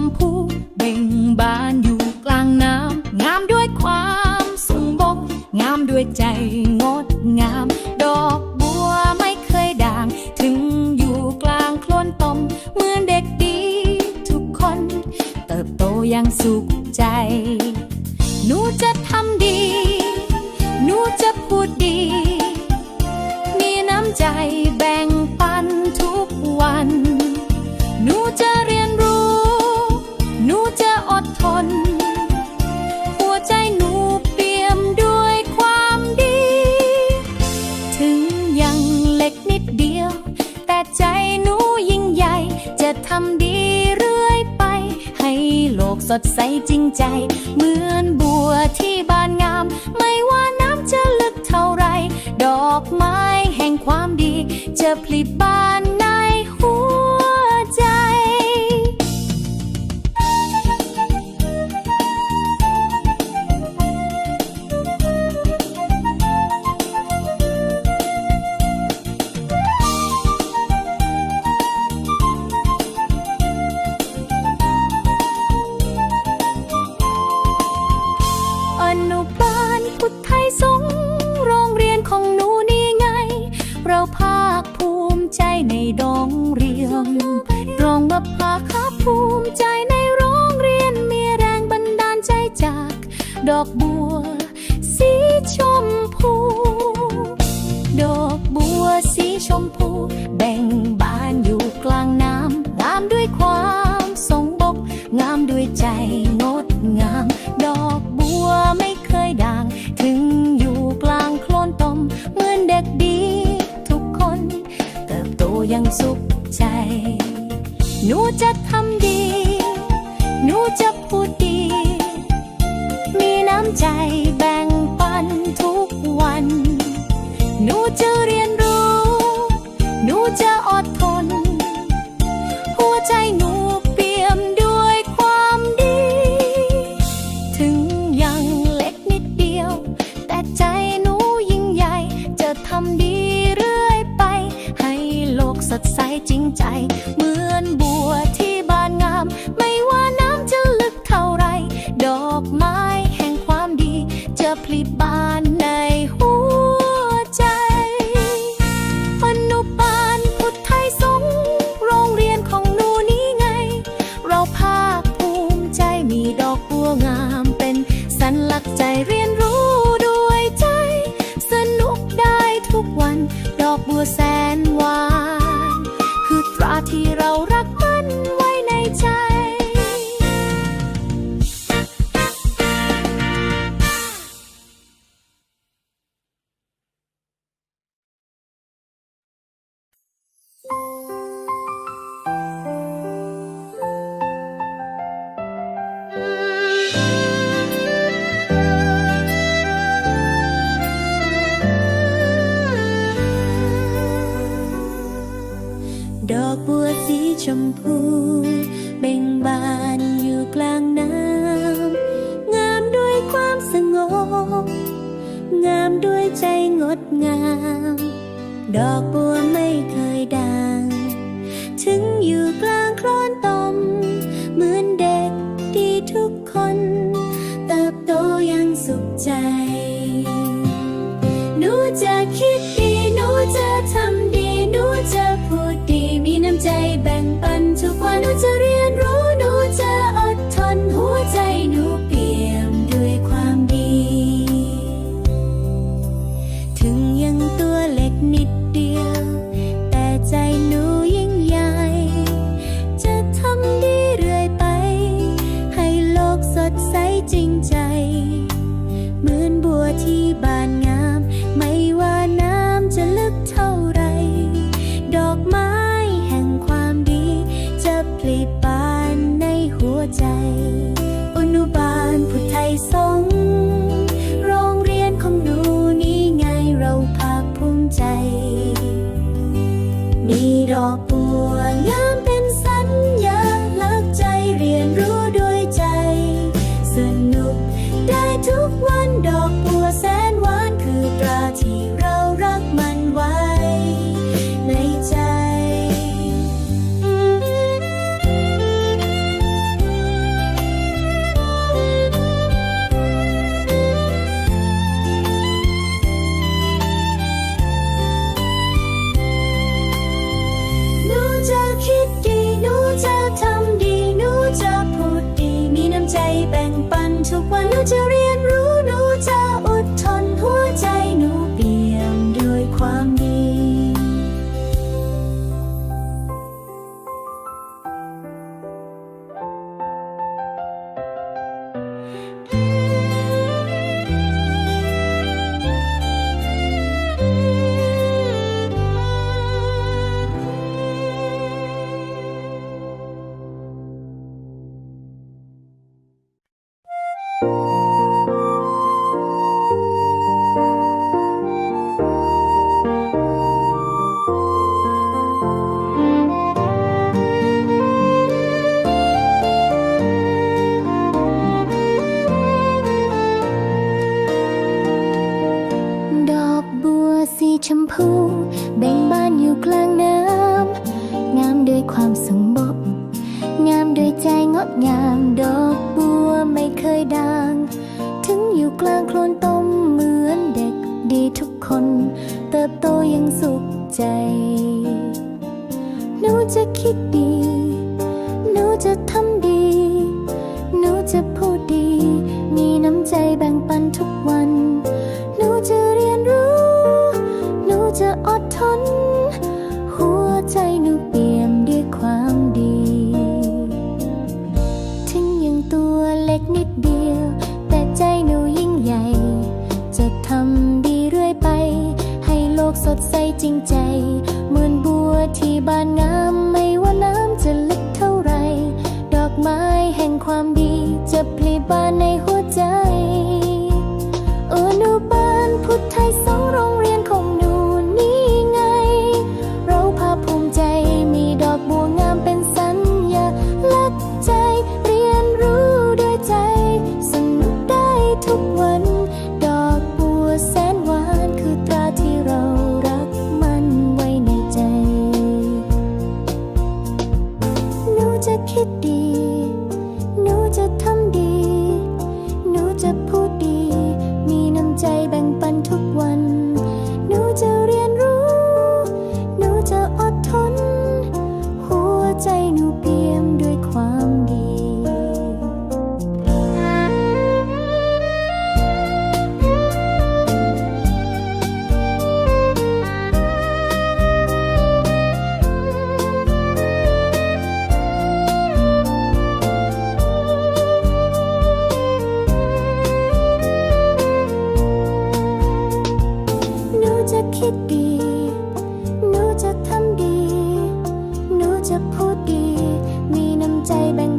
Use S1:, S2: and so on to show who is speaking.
S1: มพูเบ่งบานอยู่กลางน้ำงามด้วยความสมบก งามด้วยใจงดงาม ดอกบัวไม่เคยด่าง ถึงอยู่กลางโคลนตมเหมือนเด็กดีทุกคน เติบโตอยังสุข ดีเรื่อยไป ให้โลกสดใสจริงใจ เหมือนบัวที่บานงาม ไม่ว่าน้ำจะลึกเท่าไร ดอกไม้แห่งความดี จะผลิบาน ใจในดองเรียงรองบัพพาคาภูมิใจในโรงเรียนมีแรงบันดาลใจจาก ดอกบัว สีชมพู ดอกบัวสีชมพู แบ่งบานอยู่กลางน้ำงามด้วยความ จะทำดี หนูจะพูดดี มีน้ำใจแบ่งปันทุกวัน หนูจะเรียนรู้ หนูจะอดทน หัวใจหนูเปี่ยมด้วยความดี ถึงยังเล็กนิดเดียว แต่ใจหนูยิ่งใหญ่ จะทำดีเรื่อยไป ให้โลกสดใสจริงใจ ที่เรา ใจงดงาม ดอกบัวไม่เคยด่างถึงอยู่กล ยด่างถึงอยู่กลางโคลนต้มเหมือนเด็กดีทุกคน เติบโตยังสุขใจ หนูจะคิดดี หนูจะทำดี หนูจะพูดดี มีน้ำใจแบ่งปันทุกวัน ริงใจ เหมือนบัวที่บานงามไม่ว่าน้ำจะลึกเท่าไร ดอกไม้แห่งความดีจะพลีบานในหัว 在จ